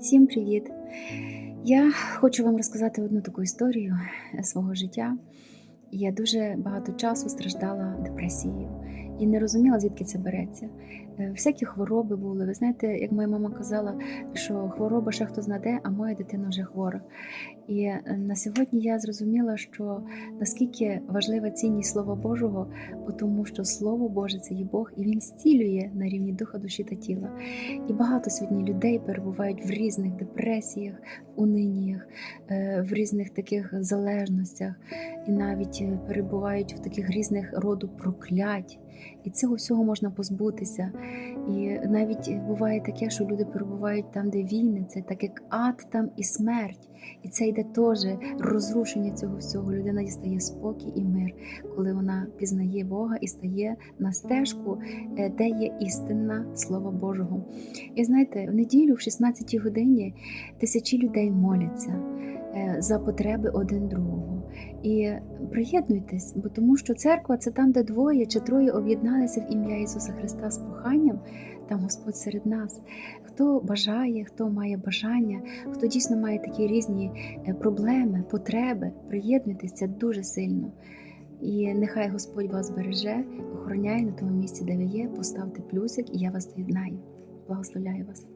Всім привіт! Я хочу вам розказати одну таку історію свого життя. Я дуже багато часу страждала депресією і не розуміла, звідки це береться. Е, Всякі хвороби були. Ви знаєте, як моя мама казала, що хвороба ще хто знаде, а моя дитина вже хвора. І е, на сьогодні я зрозуміла, що наскільки важлива цінність Слова Божого, бо тому що Слово Боже це є Бог, і Він зцілює на рівні духа, душі та тіла. І багато сьогодні людей перебувають в різних депресіях, в униніях, е, в різних таких залежностях, і навіть перебувають в таких різних роду проклять. І цього всього можна позбутися. І навіть буває таке, що люди перебувають там, де війни, це так як ад там і смерть. І це йде теж розрушення цього всього. Людина дістає спокій і мир, коли вона пізнає Бога і стає на стежку, е, де є істинна Слова Божого. І знаєте, в неділю, в 16 годині, тисячі людей моляться за потреби один другого. І приєднуйтесь, бо тому що церква це там, де двоє чи троє об'єдналися в ім'я Ісуса Христа з проханням, там Господь серед нас. Хто бажає, хто має бажання, хто дійсно має такі різні е, проблеми, потреби, приєднуйтесь, це дуже сильно. І нехай Господь вас береже, охороняє на тому місці, де ви є. Поставте плюсик, і я вас доєднаю. Благословляю вас.